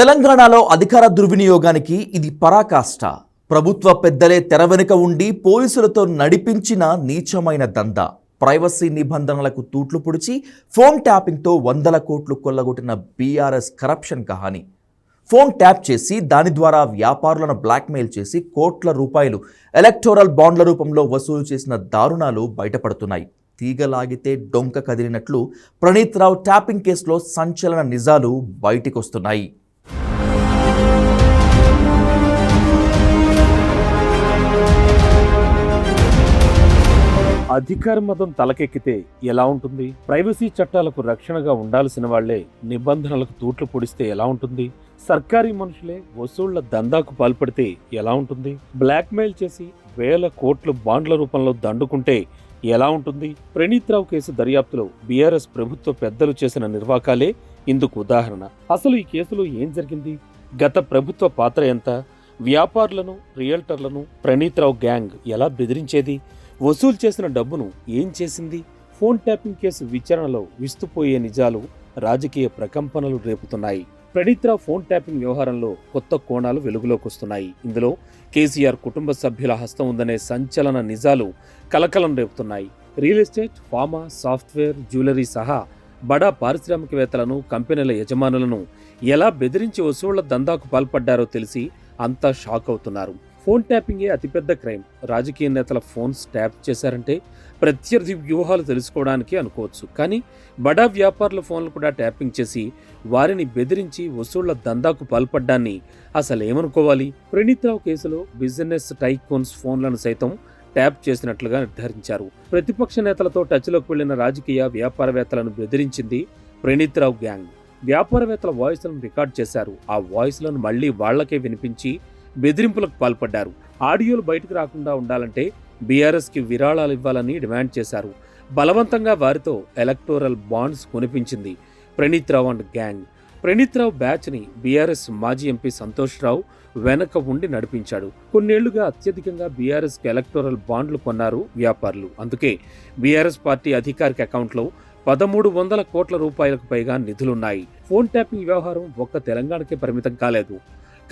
తెలంగాణలో అధికార దుర్వినియోగానికి ఇది పరాకాష్ట. ప్రభుత్వ పెద్దలే తెర వెనుక ఉండి పోలీసులతో నడిపించిన నీచమైన దందా. ప్రైవసీ నిబంధనలకు తూట్లు పొడిచి ఫోన్ ట్యాపింగ్తో వందల కోట్లు కొల్లగొట్టిన బీఆర్ఎస్ కరప్షన్ కహాని. ఫోన్ ట్యాప్ చేసి దాని ద్వారా వ్యాపారులను బ్లాక్మెయిల్ చేసి కోట్ల రూపాయలు ఎలక్టోరల్ బాండ్ల రూపంలో వసూలు చేసిన దారుణాలు బయటపడుతున్నాయి. తీగలాగితే డొంక కదిలినట్లు ప్రణీత్ రావు ట్యాపింగ్ కేసులో సంచలన నిజాలు బయటికొస్తున్నాయి. అధికార మతం తలకెక్కితే ఎలా ఉంటుంది? ప్రైవసీ చట్టాలకు రక్షణగా ఉండాల్సిన వాళ్ళే నిబంధనలకు తూట్లు పొడిస్తే ఎలా ఉంటుంది? సర్కారీ మనుషులే వసూళ్ళ దందాకు పాల్పడితే ఎలా ఉంటుంది? బ్లాక్మెయిల్ చేసి వేల కోట్లు బాండ్ల రూపంలో దండుకుంటే ఎలా ఉంటుంది? ప్రణీత్ రావు కేసు దర్యాప్తులో బీఆర్ఎస్ ప్రభుత్వ పెద్దలు చేసిన నిర్వాకాలే ఇందుకు ఉదాహరణ. అసలు ఈ కేసులో ఏం జరిగింది? గత ప్రభుత్వ పాత్ర ఎంత? వ్యాపారులను రియల్టర్లను ప్రణీత్ రావు గ్యాంగ్ ఎలా బెదిరించేది? వసూలు చేసిన డబ్బును ఏం చేసింది? ఫోన్ ట్యాపింగ్ కేసు విచారణలో విస్తుపోయే నిజాలు రాజకీయ ప్రకంపనలు రేపుతున్నాయి. ప్రణీత్ర ఫోన్ ట్యాపింగ్ వ్యవహారంలో కొత్త కోణాలు వెలుగులోకి వస్తున్నాయి. ఇందులో కేసీఆర్ కుటుంబ సభ్యుల హస్తం ఉందనే సంచలన నిజాలు కలకలం రేపుతున్నాయి. Real estate pharma software jewellery సహా బడా పారిశ్రామికవేత్తలను కంపెనీల యజమానులను ఎలా బెదిరించి వసూళ్ళ దందాకు పాల్పడ్డారో తెలిసి అంతా షాక్ అవుతున్నారు. ఫోన్ ట్యాపింగే అతిపెద్ద క్రైమ్. రాజకీయ నేతల ఫోన్స్ ట్యాప్ చేశారంటే ప్రత్యర్థి వ్యూహాలు తెలుసుకోవడానికి అనుకోవచ్చు. కానీ బడా వ్యాపారుల ఫోన్లు కూడా ట్యాపింగ్ చేసి వారిని బెదిరించి వసూళ్ళ దందాకు పాల్పడ్డాన్ని అసలు ఏమనుకోవాలి ప్రణీత్ రావు కేసులో బిజినెస్ టైకోన్స్ ఫోన్లను సైతం ట్యాప్ చేసినట్లుగా నిర్ధారించారు. ప్రతిపక్ష నేతలతో టచ్లోకి వెళ్ళిన రాజకీయ వ్యాపారవేత్తలను బెదిరించింది ప్రణీత్ రావు గ్యాంగ్. వ్యాపారవేత్తల వాయిస్లను రికార్డ్ చేశారు. ఆ వాయిస్లను మళ్ళీ వాళ్ళకే వినిపించి బెదిరింపులకు పాల్పడ్డారు. ఆడియోలు బయటకు రాకుండా ఉండాలంటే బీఆర్ఎస్కి విరాళాలు ఇవ్వాలని డిమాండ్ చేశారు. బలవంతంగా వారితో ఎలక్టోరల్ బాండ్స్ కొనిపించింది ప్రణీత్రావు అండ్ గ్యాంగ్. ప్రణీత్ రావు బ్యాచ్ని బీఆర్ఎస్ మాజీ ఎంపీ సంతోష్ రావు వెనక ఉండి నడిపించాడు. కొన్నేళ్ళుగా అత్యధికంగా బీఆర్ఎస్కి ఎలక్టోరల్ బాండ్లు కొన్నారు వ్యాపారులు. అందుకే బీఆర్ఎస్ పార్టీ అధికారిక అకౌంట్లో పదమూడు వందల కోట్ల రూపాయలకు పైగా నిధులున్నాయి. ఫోన్ ట్యాపింగ్ వ్యవహారం ఒక్క తెలంగాణకే పరిమితం కాలేదు.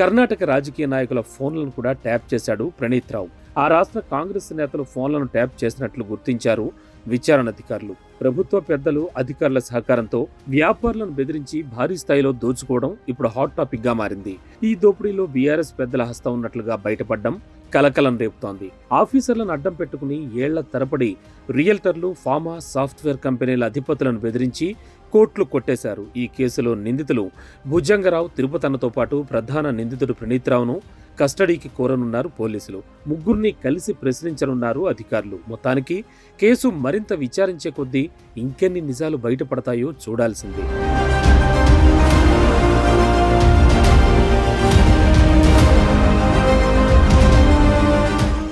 కర్ణాటక రాజకీయ నాయకుల ఫోన్లను కూడా ట్యాప్ చేశాడు ప్రణీత్ రావు. ఆ రాష్ట్ర కాంగ్రెస్ నేతలు ఫోన్లను ట్యాప్ చేసినట్లు గుర్తించారు విచారణ అధికారులు. ప్రభుత్వ పెద్దలు అధికారుల సహకారంతో వ్యాపారులను బెదిరించి భారీ స్థాయిలో దోచుకోవడం ఇప్పుడు హాట్ టాపిక్గా మారింది. ఈ దోపిడీలో బీఆర్ఎస్ పెద్దల హస్తం ఉన్నట్లుగా బయటపడడం కలకలం రేపుతోంది. ఆఫీసర్లను అడ్డం పెట్టుకుని ఏళ్ళ తరబడి రియల్టర్లు ఫార్మా సాఫ్ట్వేర్ కంపెనీల అధిపతులను బెదిరించి కోట్లు కొట్టేశారు ఈ కేసులో నిందితులు. భుజంగరావు తిరుపతన్నతో పాటు ప్రధాన నిందితుడు ప్రణీత్రావును కస్టడీకి కోరనున్నారు పోలీసులు. ముగ్గురిని కలిసి ప్రశ్నించనున్నారు అధికారులు. మొత్తానికి కేసు మరింత విచారించే కొద్దీ ఇంకెన్ని నిజాలు బయటపడతాయో చూడాల్సిందే.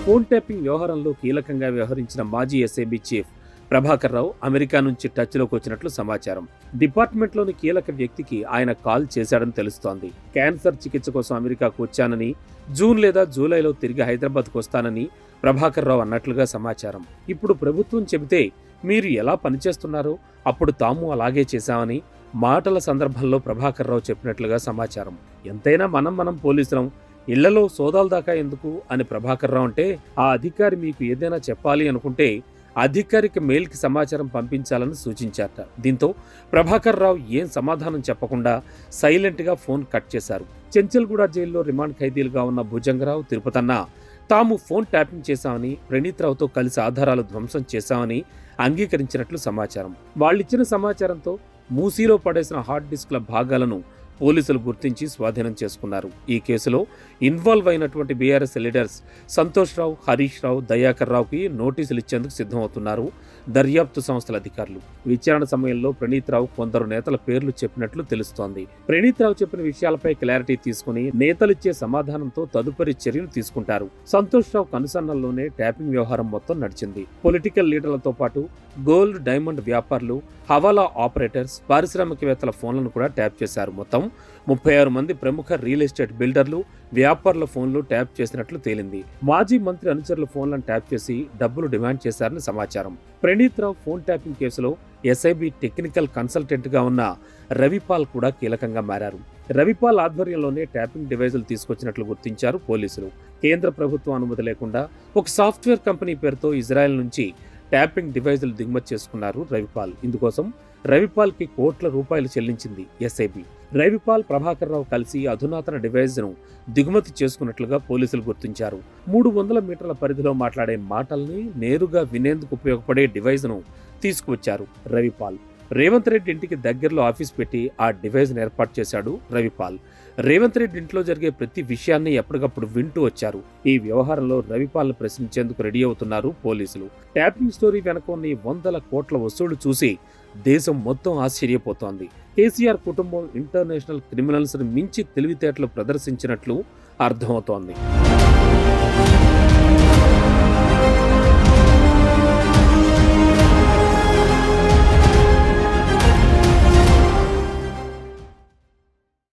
ఫోన్ ట్యాపింగ్ వ్యవహారంలో కీలకంగా వ్యవహరించిన మాజీ SIB chief Prabhakar Rao America నుంచి టచ్లోకి వచ్చినట్లు సమాచారం. డిపార్ట్మెంట్లోని కీలక వ్యక్తికి ఆయన కాల్ చేశాడని తెలుస్తోంది. క్యాన్సర్ చికిత్స కోసం అమెరికాకు వచ్చానని జూన్ లేదా జూలైలో తిరిగి హైదరాబాద్కు వస్తానని ప్రభాకర్ రావు అన్నట్లుగా సమాచారం. ఇప్పుడు ప్రభుత్వం చెబితే మీరు ఎలా పనిచేస్తున్నారో? అప్పుడు తాము అలాగే చేశామని మాటల సందర్భంలో ప్రభాకర్ రావు చెప్పినట్లుగా సమాచారం. ఎంతైనా మనం మనం పోలీసులం. ఇళ్ళలో సోదాలు దాకా ఎందుకు? అని ప్రభాకర్ రావు అంటే ఆ అధికారి మీకు ఏదైనా చెప్పాలి అనుకుంటే అధికారిక మెయిల్కి సమాచారం పంపించాలని సూచించారట. దీంతో ప్రభాకర్ రావు ఏం సమాధానం చెప్పకుండా సైలెంట్గా ఫోన్ కట్ చేశారు. చెంచల్గూడ జైల్లో రిమాండ్ ఖైదీలుగా ఉన్న భుజంగరావు తిరుపతన్న తాము ఫోన్ ట్యాపింగ్ చేశామని ప్రణీత్ రావుతో కలిసి ఆధారాలు ధ్వంసం చేశామని అంగీకరించినట్లు సమాచారం. వాళ్ళిచ్చిన సమాచారంతో మూసీలో పడేసిన హార్డ్ డిస్క్ల భాగాలను పోలీసులు గుర్తించి స్వాధీనం చేసుకున్నారు. ఈ కేసులో ఇన్వాల్వ్ అయినటువంటి బీఆర్ఎస్ లీడర్స్ సంతోష్ రావు హరీష్ రావు దయాకర్ రావుకి నోటీసులు ఇచ్చేందుకు సిద్ధమవుతున్నారు దర్యాప్తు సంస్థల అధికారులు. విచారణ సమయంలో ప్రణీత్ రావు కొందరు నేతల పేర్లు చెప్పినట్లు తెలుస్తోంది. ప్రణీత్ రావు చెప్పిన విషయాలపై క్లారిటీ తీసుకుని నేతలిచ్చే సమాధానంతో తదుపరి చర్యలు తీసుకుంటారు. సంతోష్ రావు కనుసన్నల్లోనే ట్యాపింగ్ వ్యవహారం మొత్తం నడిచింది. పొలిటికల్ లీడర్లతో పాటు గోల్డ్ డైమండ్ వ్యాపారులు హవాలా ఆపరేటర్స్ పారిశ్రామికవేత్తల ఫోన్లను కూడా ట్యాప్ చేశారు. మొత్తం ముప్పై ఆరు మంది ప్రముఖ రియల్ ఎస్టేట్ బిల్డర్లు వ్యాపారుల ఫోన్లు ట్యాప్ చేసినట్లు తేలింది. మాజీ మంత్రి అనుచరుల ఫోన్లను ట్యాప్ చేసి డబ్బులు డిమాండ్ చేశారని సమాచారం. ప్రణీత్ రావు ఫోన్ ట్యాపింగ్ కేసులో ఎస్ఐబి టెక్నికల్ కన్సల్టెంట్గా ఉన్న రవిపాల్ కూడా కీలకంగా మారారు. రవిపాల్ ఆధ్వర్యంలోనే ట్యాపింగ్ డివైజులు తీసుకొచ్చినట్లు గుర్తించారు పోలీసులు. కేంద్ర ప్రభుత్వం అనుమతి లేకుండా ఒక సాఫ్ట్వేర్ కంపెనీ పేరుతో ఇజ్రాయెల్ నుంచి ట్యాపింగ్ డివైజులు దిగుమతి చేసుకున్నారు రవిపాల్. ఇందుకోసం రవిపాల్కి కోట్ల రూపాయలు చెల్లించింది ఎస్ఐబి. రవిపాల్ ప్రభాకర్ రావు కలిసి అధునాతన డివైజ్ను దిగుమతి చేసుకున్నట్లుగా పోలీసులు గుర్తించారు. మూడు వందల మీటర్ల పరిధిలో మాట్లాడే మాటల్ని నేరుగా వినేందుకు ఉపయోగపడే డివైజ్ను తీసుకువచ్చారు రవిపాల్. రేవంత్ రెడ్డి ఇంటికి దగ్గరలో ఆఫీస్ పెట్టి ఆ డివైజ్ను ఏర్పాటు చేశాడు రవిపాల్. రేవంత్ రెడ్డి ఇంట్లో జరిగే ప్రతి విషయాన్ని ఎప్పటికప్పుడు వింటూ వచ్చారు. ఈ వ్యవహారంలో రవిపాల్ ప్రశ్నించేందుకు రెడీ అవుతున్నారు పోలీసులు. ట్యాపింగ్ స్టోరీ వెనక ఉన్న వందల కోట్ల వసూళ్ళు చూసి దేశం మొత్తం ఆశ్చర్యపోతోంది. కేసీఆర్ కుటుంబం ఇంటర్నేషనల్ క్రిమినల్స్ను మించి తెలివితేటలు ప్రదర్శించినట్లు అర్థమవుతోంది.